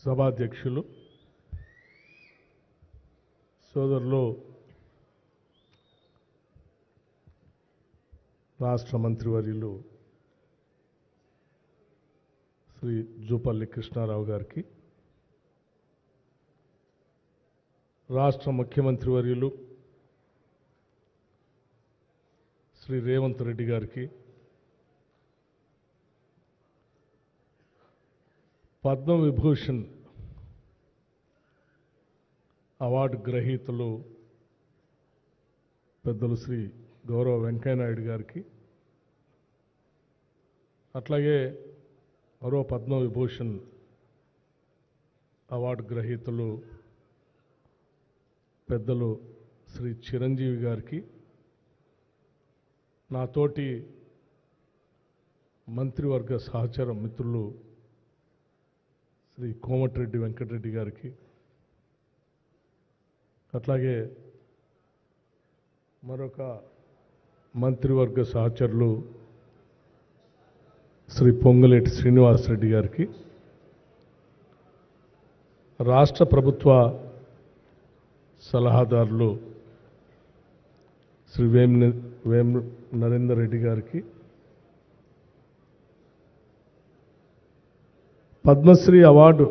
సభాధ్యక్షులు సోదరులు రాష్ట్ర మంత్రివర్యులు శ్రీ జూపల్లి కృష్ణారావు గారికి రాష్ట్ర ముఖ్యమంత్రి వర్యులు శ్రీ రేవంత్ రెడ్డి గారికి పద్మ విభూషణ్ అవార్డు గ్రహీతలు పెద్దలు శ్రీ గౌరవ వెంకయ్యనాయుడు గారికి అట్లాగే మరో పద్మ విభూషణ్ అవార్డు గ్రహీతలు పెద్దలు శ్రీ చిరంజీవి గారికి నాతోటి మంత్రివర్గ సహచర మిత్రులు శ్రీ కోమటిరెడ్డి వెంకటరెడ్డి గారికి. అట్లాగే మరొక మంత్రివర్గ సహచరులు శ్రీ పొంగులేటి శ్రీనివాసరెడ్డి గారికి. రాష్ట్ర ప్రభుత్వ సలహాదారులు శ్రీ వేం వేము నరేందర్ రెడ్డి గారికి. పద్మశ్రీ అవార్డు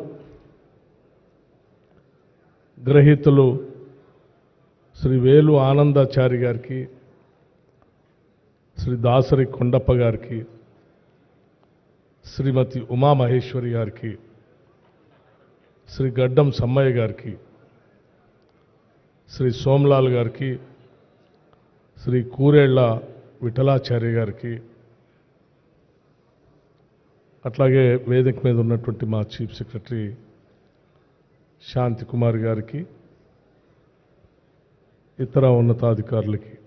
గ్రహీతలు శ్రీ వేలు ఆనందాచారి గారికి శ్రీ దాసరి కొండప్ప గారికి శ్రీమతి ఉమామహేశ్వరి గారికి శ్రీ గడ్డం సమ్మయ్య గారికి శ్రీ సోమ్లాల్ గారికి శ్రీ కూరేళ్ళ విఠలాచార్య గారికి అట్లాగే వేదిక మీద ఉన్నటువంటి మా చీఫ్ సెక్రటరీ శాంతి కుమార్ గారికి ఇతర ఉన్నతాధికారులకి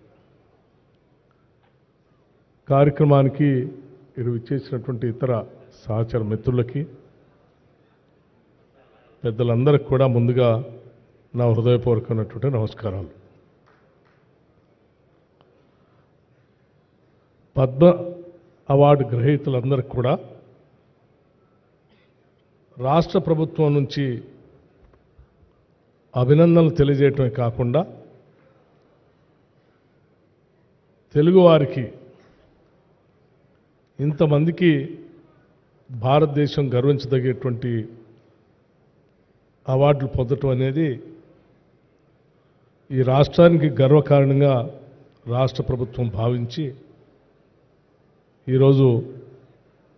కార్యక్రమానికి ఇరు ఇచ్చేసినటువంటి ఇతర సహచర మిత్రులకి పెద్దలందరికి కూడా ముందుగా నా హృదయపూర్వకమైనటువంటి నమస్కారాలు. పద్మ అవార్డు గ్రహీతలందరికీ కూడా రాష్ట్ర ప్రభుత్వం నుంచి అభినందనలు తెలియజేయటమే కాకుండా తెలుగువారికి ఇంతమందికి భారతదేశం గర్వించదగేటువంటి అవార్డులు పొందటం అనేది ఈ రాష్ట్రానికి గర్వకారణంగా రాష్ట్ర ప్రభుత్వం భావించి ఈరోజు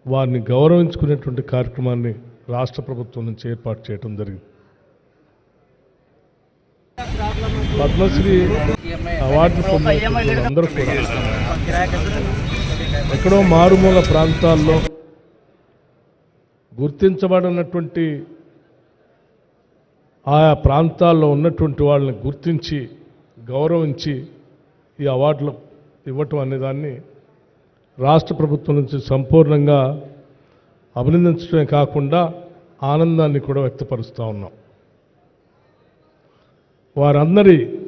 వారిని గౌరవించుకునేటువంటి కార్యక్రమాన్ని రాష్ట్ర ప్రభుత్వం నుంచి ఏర్పాటు చేయడం జరిగింది. పద్మశ్రీ అవార్డు పొందిన అందరూ కూడా ఎక్కడో మారుమూల ప్రాంతాల్లో గుర్తించబడినటువంటి ఆయా ప్రాంతాల్లో ఉన్నటువంటి వాళ్ళని గుర్తించి గౌరవించి ఈ అవార్డులు ఇవ్వటం అనేదాన్ని రాష్ట్ర ప్రభుత్వం నుంచి సంపూర్ణంగా అభినందించడమే కాకుండా ఆనందాన్ని కూడా వ్యక్తపరుస్తూ ఉన్నాం. వారందరి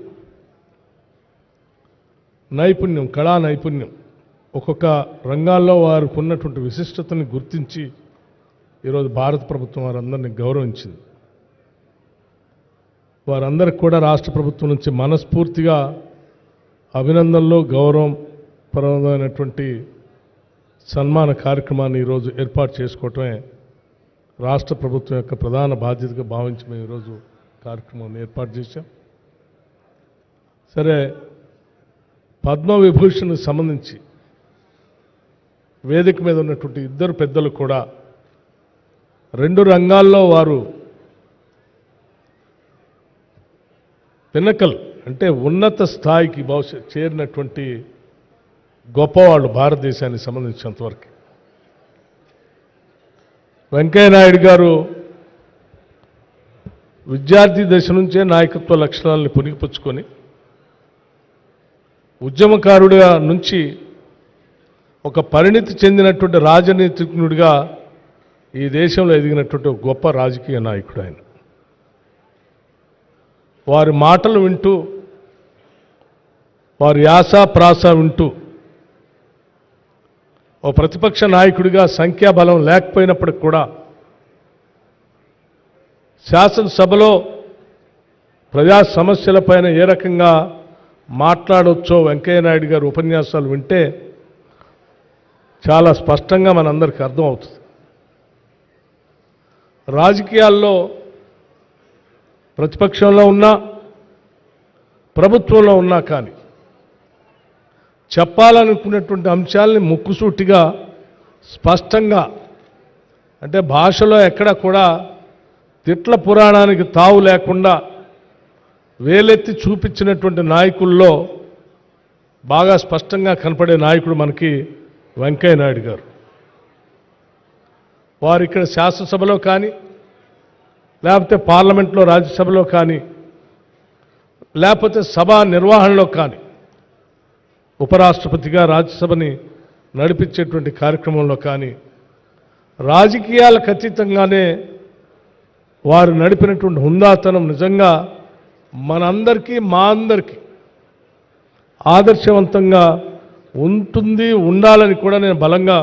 నైపుణ్యం కళా నైపుణ్యం ఒక్కొక్క రంగాల్లో వారికి ఉన్నటువంటి విశిష్టతని గుర్తించి ఈరోజు భారత ప్రభుత్వం వారందరినీ గౌరవించింది. వారందరికి కూడా రాష్ట్ర ప్రభుత్వం నుంచి మనస్ఫూర్తిగా అభినందనలు గౌరవం పరమైనటువంటి సన్మాన కార్యక్రమాన్ని ఈరోజు ఏర్పాటు చేసుకోవటమే రాష్ట్ర ప్రభుత్వం యొక్క ప్రధాన బాధ్యతగా భావించి మేము ఈరోజు కార్యక్రమాన్ని ఏర్పాటు చేశాం. సరే పద్మ విభూషణ్కి సంబంధించి వేదిక మీద ఉన్నటువంటి ఇద్దరు పెద్దలు కూడా రెండు రంగాల్లో వారు పిన్నకల్ అంటే ఉన్నత స్థాయికి బహుశా చేరినటువంటి గొప్పవాళ్ళు భారతదేశానికి సంబంధించినంతవరకు. వెంకయ్యనాయుడు గారు విద్యార్థి దశ నుంచే నాయకత్వ లక్షణాలను పునిగిపుచ్చుకొని ఉద్యమకారుడిగా నుంచి ఒక పరిణితి చెందినటువంటి రాజనీతిజ్ఞుడిగా ఈ దేశంలో ఎదిగినటువంటి గొప్ప రాజకీయ నాయకుడు ఆయన. వారి మాటలు వింటూ వారి యాస ప్రాస వింటూ ఓ ప్రతిపక్ష నాయకుడిగా సంఖ్యాబలం లేకపోయినప్పటికి కూడా శాసనసభలో ప్రజా సమస్యలపైన ఏ రకంగా మాట్లాడవచ్చో వెంకయ్యనాయుడు గారి ఉపన్యాసాలు వింటే చాలా స్పష్టంగా మనందరికీ అర్థమవుతుంది. రాజకీయాల్లో ప్రతిపక్షంలో ఉన్నా ప్రభుత్వంలో ఉన్నా కానీ చెప్పాలనుకున్నటువంటి అంశాలని ముక్కుసూటిగా స్పష్టంగా అంటే భాషలో ఎక్కడ కూడా తిట్ల పురాణానికి తావు లేకుండా వేలెత్తి చూపించినటువంటి నాయకుల్లో బాగా స్పష్టంగా కనపడే నాయకుడు మనకి వెంకయ్య నాయుడు గారు. వారు ఇక్కడ శాసనసభలో కానీ లేకపోతే పార్లమెంట్లో రాజ్యసభలో కానీ లేకపోతే సభా నిర్వహణలో కానీ ఉపరాష్ట్రపతిగా రాజ్యసభని నడిపించేటువంటి కార్యక్రమంలో కానీ రాజకీయాలకు అతీతంగానే వారు నడిపినటువంటి హుందాతనం నిజంగా మనందరికీ మా అందరికీ ఆదర్శవంతంగా ఉంటుంది ఉండాలని కూడా నేను బలంగా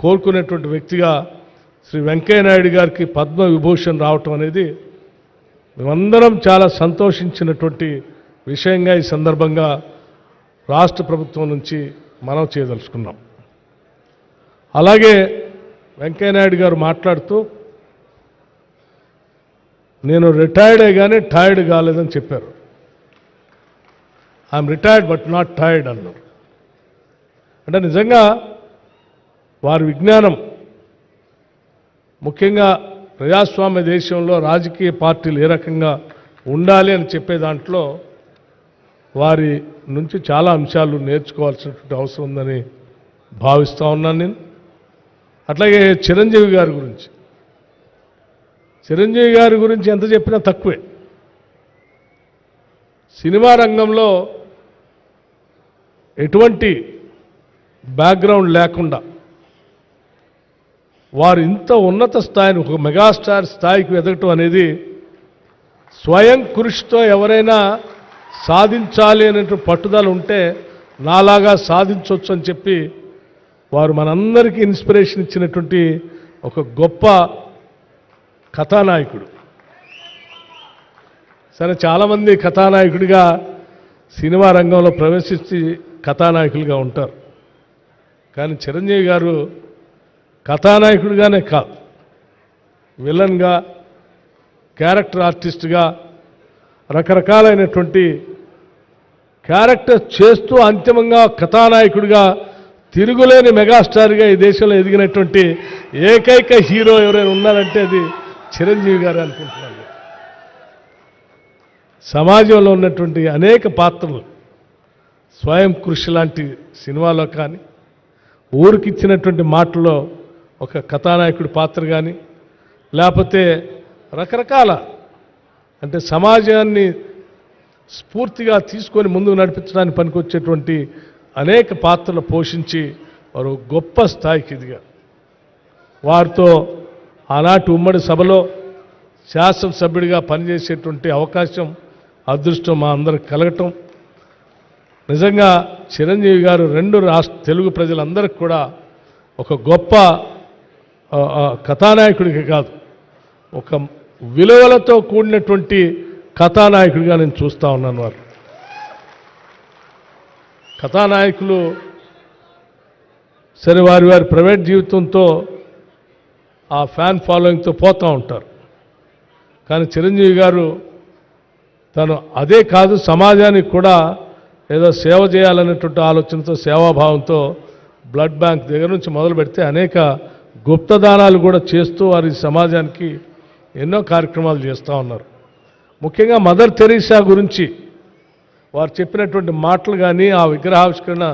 కోరుకునేటువంటి వ్యక్తిగా శ్రీ వెంకయ్య నాయుడు గారికి పద్మ విభూషణ్ రావటం అనేది మేమందరం చాలా సంతోషించినటువంటి విషయంగా ఈ సందర్భంగా రాష్ట్ర ప్రభుత్వం నుంచి మనం చేయదలుచుకున్నాం. అలాగే వెంకయ్య నాయుడు గారు మాట్లాడుతూ నేను రిటైర్డే కానీ టైర్డ్ కాలేదని చెప్పారు. I'm retired but not tired అన్నారు. అంటే నిజంగా వారి విజ్ఞానం ముఖ్యంగా ప్రజాస్వామ్య దేశంలో రాజకీయ పార్టీలు ఏ రకంగా ఉండాలి అని చెప్పే దాంట్లో వారి నుంచి చాలా అంశాలు నేర్చుకోవాల్సినటువంటి అవసరం ఉందని భావిస్తూ ఉన్నాను నేను. అట్లాగే చిరంజీవి గారి గురించి. చిరంజీవి గారి గురించి ఎంత చెప్పినా తక్కువే. సినిమా రంగంలో ఎటువంటి బ్యాక్గ్రౌండ్ లేకుండా వారు ఇంత ఉన్నత స్థాయిని ఒక మెగాస్టార్ స్థాయికి ఎదగటం అనేది స్వయం కృషితో ఎవరైనా సాధించాలి అనేటువంటి పట్టుదల ఉంటే నాలాగా సాధించవచ్చు అని చెప్పి వారు మనందరికీ ఇన్స్పిరేషన్ ఇచ్చినటువంటి ఒక గొప్ప కథానాయకుడు. సరే చాలామంది కథానాయకుడిగా సినిమా రంగంలో ప్రవేశించి కథానాయకులుగా ఉంటారు. కానీ చిరంజీవి గారు కథానాయకుడిగానే కాదు. విలన్గా క్యారెక్టర్ ఆర్టిస్ట్గా రకరకాలైనటువంటి క్యారెక్టర్ చేస్తూ అంతిమంగా కథానాయకుడిగా తిరుగులేని మెగాస్టార్గా ఈ దేశంలో ఎదిగినటువంటి ఏకైక హీరో ఎవరైనా ఉన్నారంటే అది చిరంజీవి గారు అనుకుంటున్నాను. సమాజంలో ఉన్నటువంటి అనేక పాత్రలు స్వయం కృషి లాంటి సినిమాలో కానీ ఊరికిచ్చినటువంటి మాటల్లో ఒక కథానాయకుడి పాత్ర కానీ లేకపోతే రకరకాల అంటే సమాజాన్ని స్ఫూర్తిగా తీసుకొని ముందుకు నడిపించడానికి పనికొచ్చేటువంటి అనేక పాత్రలు పోషించి వారు గొప్ప స్థాయికి ఇదిగా వారితో ఆనాటి ఉమ్మడి సభలో శాసనసభ్యుడిగా పనిచేసేటువంటి అవకాశం అదృష్టం మా అందరికి కలగటం. నిజంగా చిరంజీవి గారు రెండు రాష్ట్ర తెలుగు ప్రజలందరికీ కూడా ఒక గొప్ప కథానాయకుడికి కాదు ఒక విలువలతో కూడినటువంటి కథానాయకుడిగా నేను చూస్తా ఉన్నాను వారు. కథానాయకులు సరే వారి వారి ప్రైవేట్ జీవితంతో ఆ ఫ్యాన్ ఫాలోయింగ్తో పోతూ ఉంటారు. కానీ చిరంజీవి గారు తను అదే కాదు సమాజానికి కూడా ఏదో సేవ చేయాలనేటువంటి ఆలోచనతో సేవాభావంతో బ్లడ్ బ్యాంక్ దగ్గర నుంచి మొదలు పెడితే అనేక గుప్తదానాలు కూడా చేస్తూ వారి సమాజానికి ఎన్నో కార్యక్రమాలు చేస్తూ ఉన్నారు. ముఖ్యంగా మదర్ తెరీసా గురించి వారు చెప్పినటువంటి మాటలు కానీ ఆ విగ్రహావిష్కరణ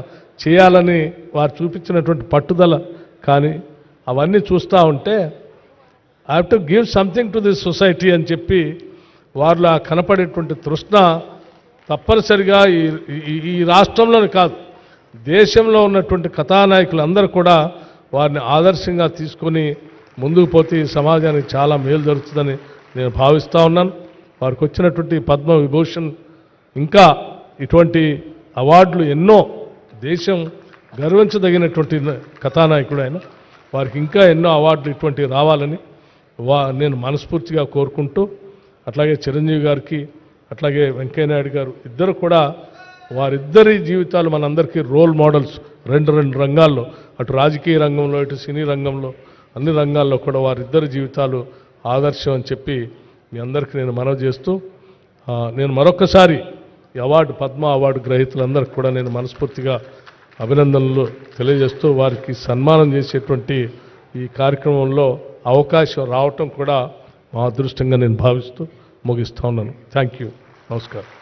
చేయాలని వారు చూపించినటువంటి పట్టుదల కానీ అవన్నీ చూస్తూ ఉంటే I have to give something to this society అని చెప్పి వారిలో ఆ కనపడేటువంటి తృష్ణ తప్పనిసరిగా ఈ ఈ- రాష్ట్రంలోనే కాదు దేశంలో ఉన్నటువంటి కథానాయకులందరూ కూడా వారిని ఆదర్శంగా తీసుకొని ముందుకు పోతే ఈ సమాజానికి చాలా మేలు జరుగుతుందని నేను భావిస్తూ ఉన్నాను. వారికి వచ్చినటువంటి పద్మ విభూషణ్ ఇంకా ఇటువంటి అవార్డులు ఎన్నో దేశం గర్వించదగినటువంటి కథానాయకుడు ఆయన. వారికి ఇంకా ఎన్నో అవార్డులు ఇటువంటివి రావాలని వా నేను మనస్ఫూర్తిగా కోరుకుంటూ అట్లాగే చిరంజీవి గారికి అట్లాగే వెంకయ్యనాయుడు గారు ఇద్దరు కూడా వారిద్దరి జీవితాలు మనందరికీ రోల్ మోడల్స్. రెండు రెండు రంగాల్లో అటు రాజకీయ రంగంలో ఇటు సినీ రంగంలో అన్ని రంగాల్లో కూడా వారిద్దరి జీవితాలు ఆదర్శం అని చెప్పి మీ అందరికీ నేను మనవి చేస్తూ నేను మరొకసారి ఈ అవార్డు పద్మ అవార్డు గ్రహీతలందరికీ కూడా నేను మనస్ఫూర్తిగా అభినందనలు తెలియజేస్తూ వారికి సన్మానం చేసేటువంటి ఈ కార్యక్రమంలో అవకాశం రావటం కూడా మా అదృష్టంగా నేను భావిస్తూ ముగిస్తా ఉన్నాను. థ్యాంక్ యూ నమస్కారం.